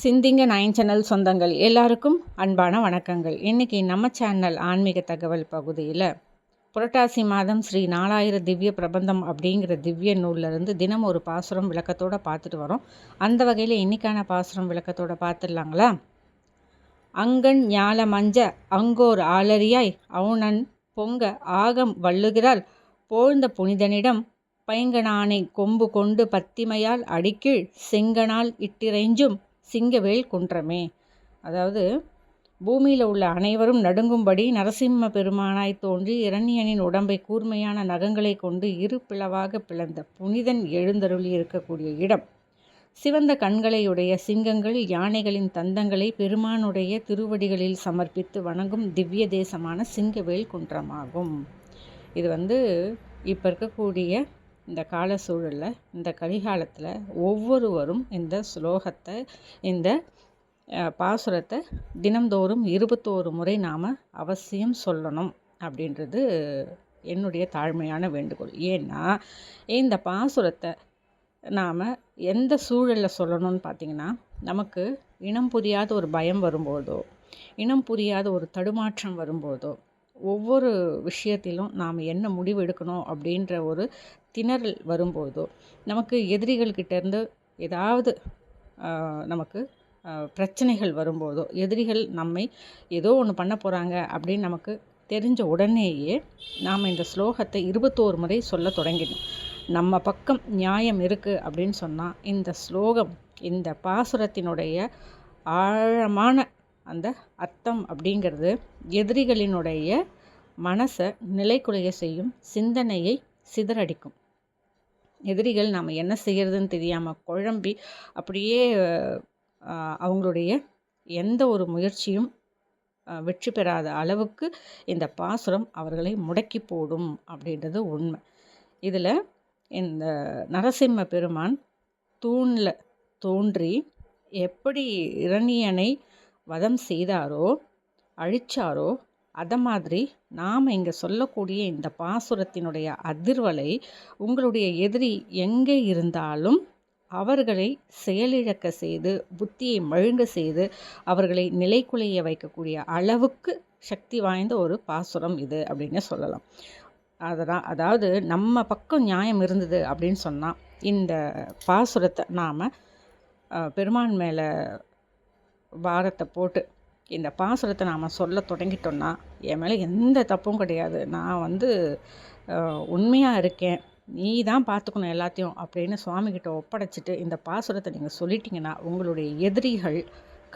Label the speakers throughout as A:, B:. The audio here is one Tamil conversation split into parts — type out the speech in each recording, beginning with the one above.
A: சிந்திங்க நயன் சேனல் சொந்தங்கள். எல்லாருக்கும் அன்பான வணக்கங்கள். இன்றைக்கி நம்ம சேனல் ஆன்மீக தகவல் பகுதியில் புரட்டாசி மாதம் ஸ்ரீ நாலாயிர திவ்ய பிரபந்தம் அப்படிங்கிற திவ்ய நூல்லேருந்து தினம் ஒரு பாசுரம் விளக்கத்தோடு பார்த்துட்டு வரோம். அந்த வகையில் இன்றைக்கான பாசுரம் விளக்கத்தோடு பார்த்துடலாங்களா? அங்கன் ஞால மஞ்ச அங்கோர் ஆளறியாய் அவுணன் பொங்க ஆகம் வள்ளுகிறாள். போழ்ந்த புனிதனிடம் பைங்கனானை கொம்பு கொண்டு பத்திமையால் அடிக்கீழ் செங்கனால் இட்டிறைஞ்சும் சிங்கவேல் குன்றமே. அதாவது பூமியில் உள்ள அனைவரும் நடுங்கும்படி நரசிம்ம பெருமானாய் தோன்றி இரணியனின் உடம்பை கூர்மையான நகங்களை கொண்டு இரு பிளவாக பிளந்த புனிதன் எழுந்தருளி இருக்கக்கூடிய இடம். சிவந்த கண்களையுடைய சிங்கங்கள் யானைகளின் தந்தங்களை பெருமானுடைய திருவடிகளில் சமர்ப்பித்து வணங்கும் திவ்ய தேசமான சிங்கவேல் குன்றமாகும். இது வந்து இப்போ இருக்கக்கூடிய இந்த கால சூழலில் இந்த கலிகாலத்தில் ஒவ்வொருவரும் இந்த ஸ்லோகத்தை இந்த பாசுரத்தை தினந்தோறும் இருபத்தோரு முறை நாம் அவசியம் சொல்லணும் அப்படின்றது என்னுடைய தாழ்மையான வேண்டுகோள். ஏன்னா இந்த பாசுரத்தை நாம் எந்த சூழலில் சொல்லணும்னு பார்த்திங்கன்னா நமக்கு இனம் புரியாத ஒரு பயம் வரும்போதோ இனம் புரியாத ஒரு தடுமாற்றம் வரும்போதோ ஒவ்வொரு விஷயத்திலும் நாம் என்ன முடிவு எடுக்கணும் அப்படின்ற ஒரு திணறல் வரும்போதோ நமக்கு எதிரிகள்கிட்டேருந்து ஏதாவது நமக்கு பிரச்சனைகள் வரும்போதோ எதிரிகள் நம்மை ஏதோ ஒன்று பண்ண போகிறாங்க அப்படின்னு நமக்கு தெரிஞ்ச உடனேயே நாம் இந்த ஸ்லோகத்தை இருபத்தோரு முறை சொல்ல தொடங்கினோம் நம்ம பக்கம் நியாயம் இருக்குது அப்படின்னு சொன்னால் இந்த ஸ்லோகம் இந்த பாசுரத்தினுடைய ஆழமான அந்த அர்த்தம் அப்படிங்கிறது எதிரிகளினுடைய மனசை நிலைக்குலைய செய்யும் சிந்தனையை சிதறடிக்கும். எதிரிகள் நாம் என்ன செய்கிறதுன்னு தெரியாமல் குழம்பி அப்படியே அவங்களுடைய எந்த ஒரு முயற்சியும் வெற்றி பெறாத அளவுக்கு இந்த பாசுரம் அவர்களை முடக்கி போடும் அப்படின்றது உண்மை. இதில் இந்த நரசிம்ம பெருமான் தூணில் தோன்றி எப்படி இரணியனை வதம் செய்தாரோ அழிச்சாரோ அதை மாதிரி நாம் இங்கே சொல்லக்கூடிய இந்த பாசுரத்தினுடைய அதிர்வலை உங்களுடைய எதிரி எங்கே இருந்தாலும் அவர்களை செயலிழக்க செய்து புத்தியை மழுங்க செய்து அவர்களை நிலைக்குலைய வைக்கக்கூடிய அளவுக்கு சக்தி வாய்ந்த ஒரு பாசுரம் இது அப்படின்னு சொல்லலாம். அதனால் அதாவது நம்ம பக்கம் நியாயம் இருந்தது அப்படின்னு சொன்னால் இந்த பாசுரத்தை நாம் பெருமான் மேலே வாதத்தை போட்டு இந்த பாசுரத்தை நாம் சொல்ல தொடங்கிட்டோன்னா என் மேலே எந்த தப்பும் கிடையாது. நான் வந்து உண்மையாக இருக்கேன். நீ தான் பார்த்துக்கணும் எல்லாத்தையும் அப்படின்னு சுவாமிகிட்ட ஒப்படைச்சிட்டு இந்த பாசுரத்தை நீங்கள் சொல்லிட்டீங்கன்னா உங்களுடைய எதிரிகள்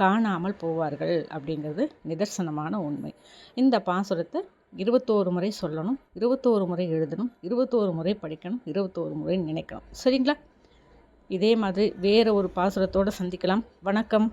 A: காணாமல் போவார்கள் அப்படிங்கிறது நிதர்சனமான உண்மை. இந்த பாசுரத்தை இருபத்தோரு முறை சொல்லணும் இருபத்தோரு முறை எழுதணும் இருபத்தோரு முறை படிக்கணும் இருபத்தோரு முறை நினைக்கணும். சரிங்களா? இதே மாதிரி வேறு ஒரு பாசுரத்தோடு சந்திக்கலாம். வணக்கம்.